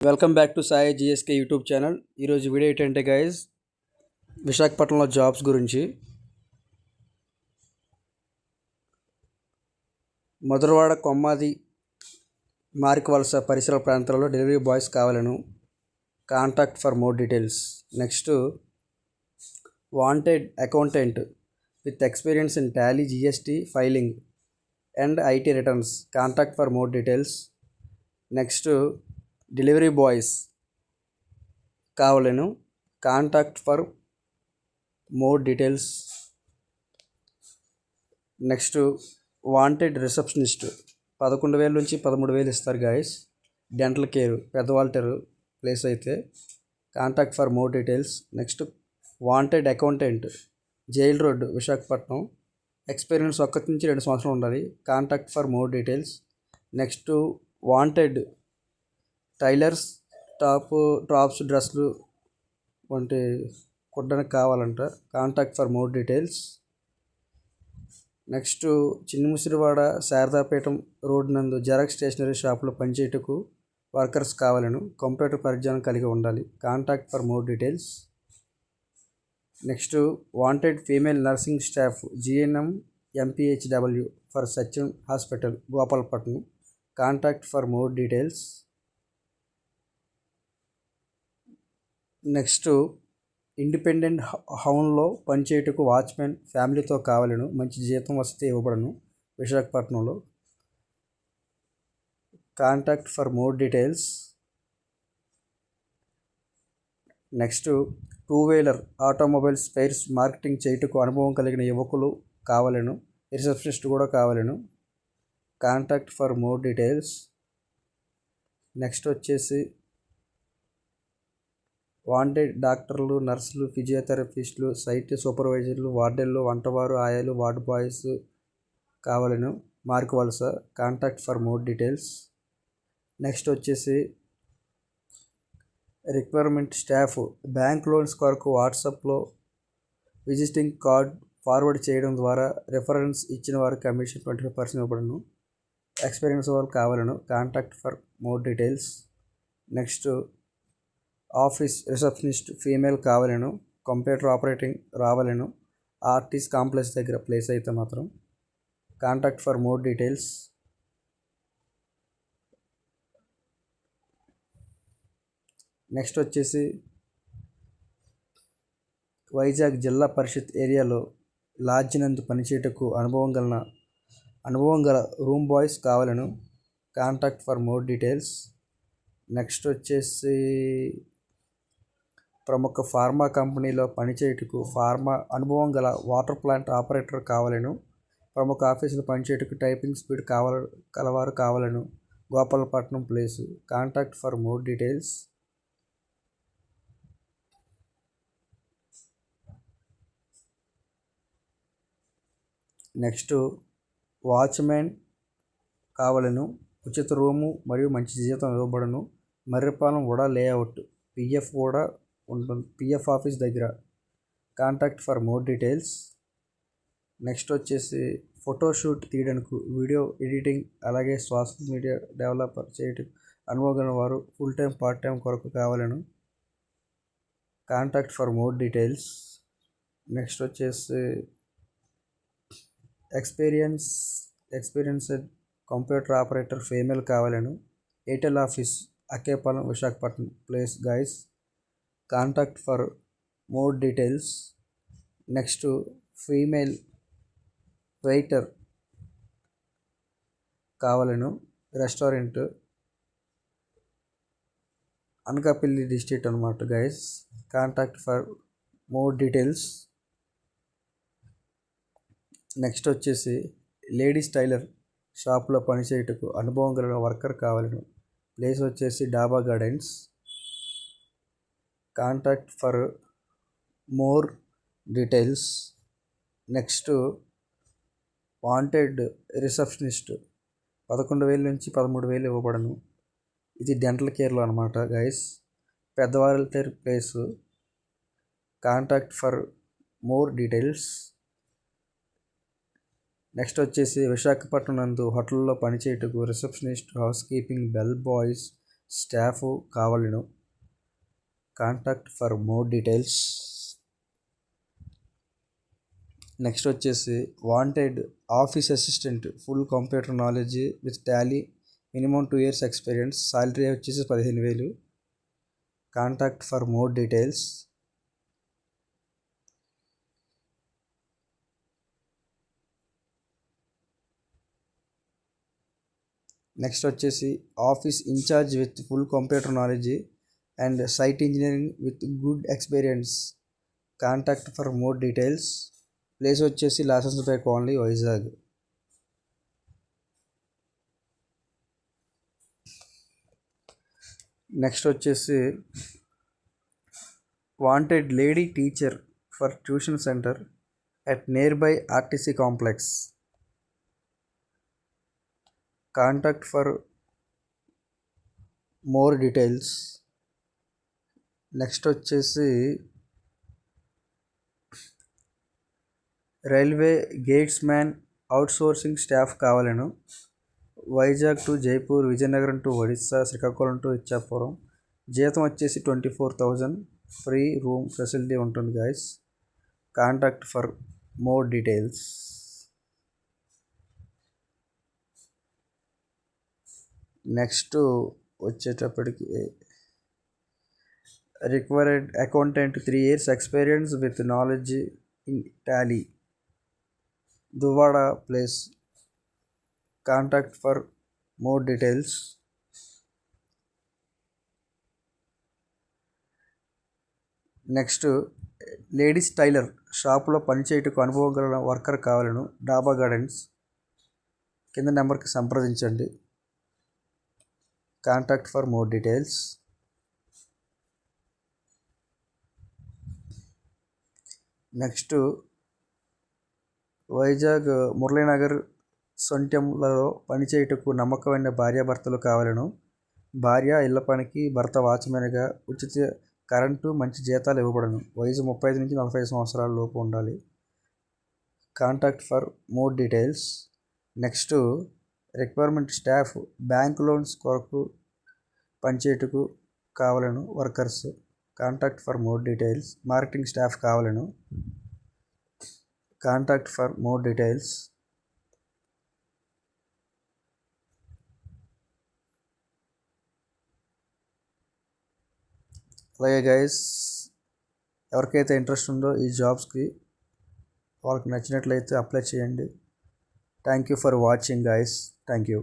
Welcome back to Sai GSK YouTube channel. ఈరోజు video ఏంటంటే guys విశాఖపట్నంలో జాబ్స్ గురించి. మధురవాడ కొమ్మాది మారికవలస పరిసర ప్రాంతాలలో delivery boys కావాలను. Contact for more details next wanted accountant with experience in Tally GST filing and IT returns contact for more details next delivery boys కావలను contact for more details. Next wanted receptionist పదకొండు వేల నుంచి పదమూడు వేలు ఇస్తారు guys. Dental care Peddawaltair place అయితే contact for more details. Next wanted accountant jail road Visakhapatnam. Experience ఒక్కటి నుంచి రెండు సంవత్సరాలు ఉండాలి. Contact for more details. Next wanted tailors top tops డ్రెస్సులు వంటి కుట్టడానికి కావాలంట. Contact for more details. Next Chinna Musiriwada Sharadapeetham road నందు జెరాక్స్ స్టేషనరీ షాప్లో పనిచేయటకు వర్కర్స్ కావాలను కంప్యూటర్ పరిజ్ఞానం కలిగి ఉండాలి. Contact for more details. Next wanted female nursing staff GNM MPHW for Sachin hospital Gopalapatnam. Contact for more details. Next independent హౌన్లో పనిచేయుటకు watchman ఫ్యామిలీతో కావాలను మంచి జీతం వసతి ఇవ్వబడను విశాఖపట్నంలో. Contact for more details. Next two wheeler automobile spares marketing చేయుటకు అనుభవం కలిగిన యువకులు కావాలను రిసెప్షనిస్ట్ కూడా కావాలను. Contact for more details. Next వచ్చేసి వాంటెడ్ డాక్టర్లు నర్సులు ఫిజియోథెరపిస్టులు సైట్ సూపర్వైజర్లు వార్డెన్లు వంటవారు ఆయాలు వార్డ్ బాయ్స్ కావాలను మార్కోవాలి sir. Contact for more details. Next వచ్చేసి రిక్వైర్మెంట్ స్టాఫ్. బ్యాంక్ లోన్స్ కొరకు వాట్సాప్లో విజిటింగ్ కార్డ్ ఫార్వర్డ్ చేయడం ద్వారా రిఫరెన్స్ ఇచ్చిన వారికి కమిషన్ ట్వంటీ ఫైవ్ పర్సెంట్ ఇవ్వబడను. ఎక్స్పీరియన్స్ వాళ్ళు కావాలను. Contact for more details. Next office receptionist female కావాలను computer operating రావాలను ఆర్టీస్ కాంప్లెక్స్ దగ్గర ప్లేస్ అయితే మాత్రం. Contact for more details. Next వచ్చేసి వైజాగ్ జిల్లా పరిషత్ ఏరియాలో లాడ్జ్ నందు పనిచేయటకు అనుభవం గల అనుభవం గల room boys కావాలను. Contact for more details. Next వచ్చేసి ప్రముఖ ఫార్మా కంపెనీలో పనిచేయుటకు ఫార్మా అనుభవం గల వాటర్ ప్లాంట్ ఆపరేటర్ కావాలను. ప్రముఖ ఆఫీసులో పనిచేయుటకు టైపింగ్ స్పీడ్ కావాల కలవారు కావాలను. Gopalapatnam place. Contact for more details. Next watchman కావలను. ఉచిత రూము మరియు మంచి జీతం ఇవ్వబడను. మర్రిపాలెం కూడా లేఅవుట్. పిఎఫ్ కూడా ఉంటుంది పిఎఫ్ ఆఫీస్ దగ్గర. Contact for more details next వచ్చేసి ఫోటోషూట్ తీయడానికి వీడియో ఎడిటింగ్ అలాగే సోషల్ మీడియా డెవలపర్ చేయటం అనుభవం వారు ఫుల్ టైం పార్ట్ టైం కొరకు కావాలను. Contact for more details next వచ్చేసి experience experienced computer operator female కావాలను. Airtel office Akkayapalem Visakhapatnam. Place guys contact for more details next female waiter కావాలను restaurant Anakapalli district అనమాట guys contact for more details next వచ్చేసి ladies tailor షాప్లో పనిచేయుటకు అనుభవం కలిగిన worker కావాలను. Place వచ్చేసి Daba Gardens contact for more details. Next wanted receptionist. పదకొండు వేల నుంచి పదమూడు వేలు ఇవ్వబడను. ఇది డెంటల్ కేర్లో అనమాట గైస్. పెద్దవారి place. Contact for more details. Next వచ్చేసి విశాఖపట్నం నందు హోటల్లో పనిచేయుటకు receptionist house keeping bell boys staff కావాలను. Contact for more details next వచ్చేసి wanted office assistant full computer knowledge with Tally minimum two years experience salary వచ్చేసి పదిహేను వేలు. Contact for more details next వచ్చేసి office in-charge with full computer knowledge and site engineering with good experience contact for more details place వచ్చేసి Lawson's Bay colony Vizag. Next వచ్చేసి wanted lady teacher for tuition centre at near by RTC complex contact for more details next వచ్చేసి railway gates man outsourcing staff కావాలను. Vizag to Jaipur Vizianagaram to Odisha Srikakulam to Ichchapuram జీతం వచ్చేసి twenty four thousand. Free room facility ఉంటుంది guys. Contact for more details. Next వచ్చేటప్పటికి required accountant three years experience with knowledge in Tally Duvvada place contact for more details next ladies tailor షాప్లో పనిచేయటకు అనుభవం గల worker కావాలను డాబా gardens కింద నెంబర్కి సంప్రదించండి. Contact for more details next Vizag Muralinagar సొంట్యంలలో పనిచేయుటకు నమ్మకమైన భార్యాభర్తలు కావాలను. భార్య ఇళ్ళ పనికి భర్త వాచ్మెన్గా ఉచిత కరెంటు మంచి జీతాలు ఇవ్వబడను. వయసు ముప్పై ఐదు నుంచి నలభై సంవత్సరాల లోపు ఉండాలి. Contact for more details. Next requirement staff bank loans కొరకు పనిచేయుటకు కావాలను workers. Contact for more details marketing staff కావాలను. Contact for more details. అలాగే గైస్ ఎవరికైతే ఇంట్రెస్ట్ ఉందో ఈ జాబ్స్కి వాళ్ళకి నచ్చినట్లయితే అప్లై చేయండి. Thank you for watching guys thank you